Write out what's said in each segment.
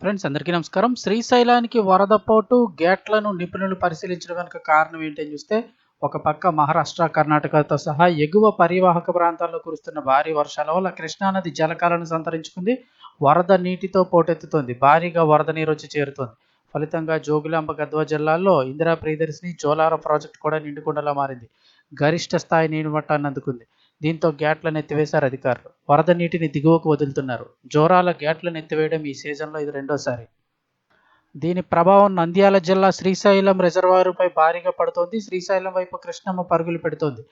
Friends అందరికీ నమస్కారం. శ్రీశైలానికి వరదపోటు గేట్లను నిపుణులు పరిశీలించడం వెనుక కారణం ఏంటని చూస్తే ఒక పక్క మహారాష్ట్ర కర్ణాటకతో సహా ఎగువ పరివాహక ప్రాంతాల్లో కురుస్తున్న భారీ వర్షాల వల్ల కృష్ణానది జలకాలను సంతరించుకుంది. వరద నీటితో పోటెత్తుతోంది. భారీగా వరద నీరు వచ్చి చేరుతోంది. ఫలితంగా జోగులాంబ గద్వా జిల్లాల్లో ఇందిరా ప్రియదర్శిని జోలార ప్రాజెక్టు కూడా నిండుకుండలా మారింది. గరిష్ట స్థాయి నీటి మట్టాన్ని అందుకుంది. దీంతో గ్యాట్లను ఎత్తివేశారు అధికారులు. వరద నీటిని దిగువకు వదులుతున్నారు. జోరాల గ్యాట్లను ఎత్తివేయడం ఈ సీజన్లో ఇది రెండోసారి. దీని ప్రభావం నంద్యాల జిల్లా శ్రీశైలం రిజర్వాయరుపై భారీగా పడుతోంది. శ్రీశైలం వైపు కృష్ణమ్మ పరుగులు పెడుతోంది.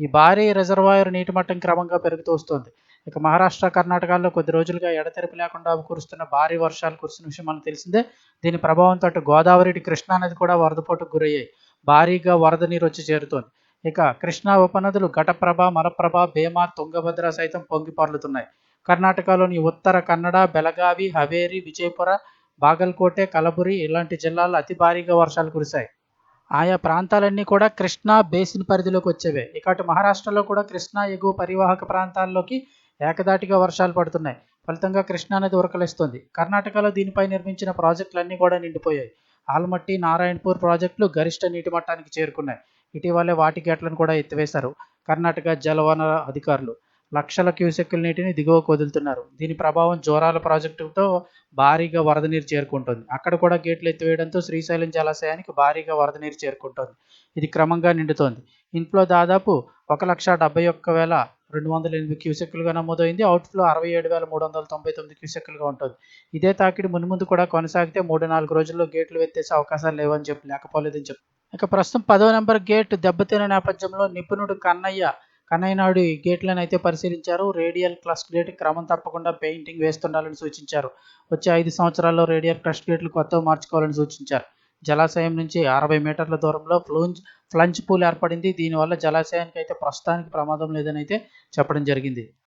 ఈ భారీ రిజర్వాయర్ నీటి మట్టం క్రమంగా పెరుగుతూ వస్తోంది. ఇక మహారాష్ట్ర కర్ణాటకలో కొద్ది రోజులుగా ఎడతెరిపి లేకుండా కురుస్తున్న భారీ వర్షాలు కురిసిన విషయం మనకు తెలిసిందే. దీని ప్రభావంతో గోదావరి కృష్ణానది కూడా వరదపోటుకు గురయ్యాయి. భారీగా వరద నీరు వచ్చి చేరుతోంది. ఇక కృష్ణా ఉపనదులు ఘటప్రభ మలప్రభ భీమా తుంగభద్ర సైతం పొంగిపార్లుతున్నాయి కర్ణాటకలోని ఉత్తర కన్నడ బెలగావి హవేరి విజయపుర బాగల్కోటె కలబురి ఇలాంటి జిల్లాల్లో అతి భారీగా వర్షాలు కురిశాయి. ఆయా ప్రాంతాలన్నీ కూడా కృష్ణా బేసిన్ పరిధిలోకి వచ్చేవే. ఇకటి మహారాష్ట్రలో కూడా కృష్ణా ఎగువ పరివాహక ప్రాంతాల్లోకి ఏకదాటిగా వర్షాలు పడుతున్నాయి. ఫలితంగా కృష్ణానది ఉరకలిస్తుంది. కర్ణాటకలో దీనిపై నిర్మించిన ప్రాజెక్టులన్నీ కూడా నిండిపోయాయి. ఆల్మట్టి నారాయణపూర్ ప్రాజెక్టులు గరిష్ట నీటి మట్టానికి చేరుకున్నాయి. ఇటీవలే వాటి గేట్లను కూడా ఎత్తివేశారు. కర్ణాటక జలవనరుల అధికారులు లక్షల క్యూసెక్కుల నీటిని దిగువకు వదులుతున్నారు దీని ప్రభావం జోరాల ప్రాజెక్టుతో భారీగా వరద నీరు చేరుకుంటుంది. అక్కడ కూడా గేట్లు ఎత్తివేయడంతో శ్రీశైలం జలాశయానికి భారీగా వరద నీరు చేరుకుంటుంది. ఇది క్రమంగా నిండుతోంది. ఇన్ఫ్లో దాదాపు ఒక లక్ష డెబ్బై ఒక్క వేల రెండు వందల ఎనిమిది క్యూసెక్కులుగా నమోదైంది. అవుట్ఫ్లో అరవై ఏడు వేల మూడు వందల తొంభై తొమ్మిది క్యూసెక్కులుగా ఉంటుంది. ఇదే తాకిడి మున్ముందు కూడా కొనసాగితే మూడు నాలుగు రోజుల్లో గేట్లు ఎత్తేసే అవకాశాలు లేవని చెప్పి లేకపోలేదని చెప్పి ఇక ప్రస్తుతం పదో నెంబర్ గేట్ దెబ్బతిన నేపథ్యంలో నిపుణుడు కన్నయ్య కన్నయ్య నాయుడు ఈ గేట్లను అయితే పరిశీలించారు. రేడియల్ క్లస్ గేట్ క్రమం తప్పకుండా పెయింటింగ్ వేస్తుండాలని సూచించారు. వచ్చే ఐదు సంవత్సరాల్లో రేడియల్ క్లస్ గేట్లు కొత్తవి మార్చుకోవాలని సూచించారు. జలాశయం నుంచి అరవై మీటర్ల దూరంలో ఫ్లూంజ్ ఫ్లంజ్ పూల్ ఏర్పడింది. దీనివల్ల జలాశయానికి అయితే ప్రస్తుతానికి ప్రమాదం లేదని అయితే చెప్పడం జరిగింది.